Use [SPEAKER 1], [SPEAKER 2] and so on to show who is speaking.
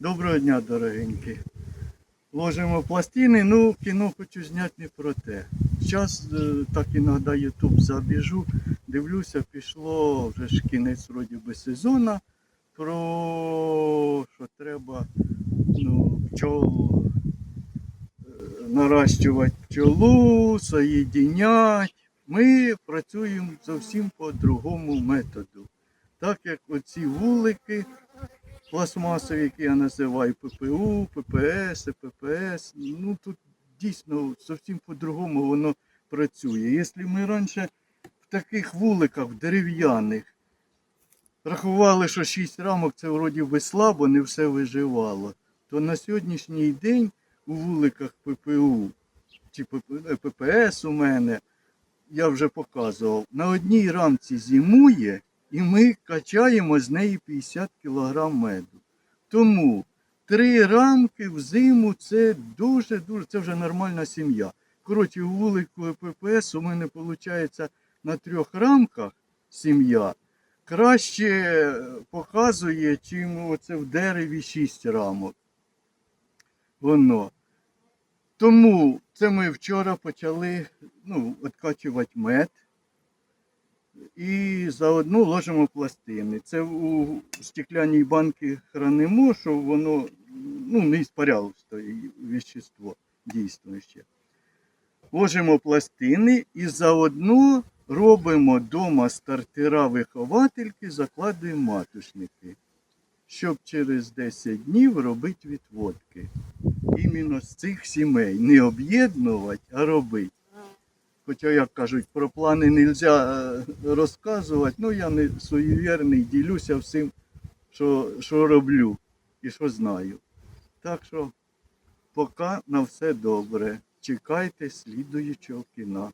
[SPEAKER 1] Доброго дня, дорогенькі. Ложимо пластини, ну кіно хочу зняти не про те. Зараз так іноді Ютуб забіжу, дивлюся, пішло вже ж кінець вроді би сезону, про що треба ну, пчол е, наращувати пчолу, соєдінять. Ми працюємо зовсім по другому методу. Так як оці вулики пластмасові, які я називаю ППУ, ППС, ППС, ну тут дійсно зовсім по-другому воно працює. Якщо ми раніше в таких вуликах дерев'яних рахували, що 6 рамок це вроді би слабо, не все виживало, то на сьогоднішній день у вуликах ППУ чи ППС у мене, я вже показував, на одній рамці зимує, і ми качаємо з неї 50 кг меду. Тому три рамки в зиму це дуже-дуже, це вже нормальна сім'я. Коротше, у вулику ППС у мене виходить на трьох рамках сім'я краще показує, чим оце в дереві 6 рамок. Воно. Тому це ми вчора почали ну, відкачувати мед і заодно ложимо пластини. Це у стеклянній банки хранимо, щоб воно ну, не іспарялося то вещество дійсно. Ложимо пластини і заодно робимо вдома стартера виховательки, закладуємо матушники, щоб через 10 днів робити відводки. Іменно з цих сімей не об'єднувати, а робити. Хоча, як кажуть, про плани не можна розказувати, ну я не суєвірний, ділюся всім, що, що роблю і що знаю. Так що поки на все добре. Чекайте слідуючого кіна.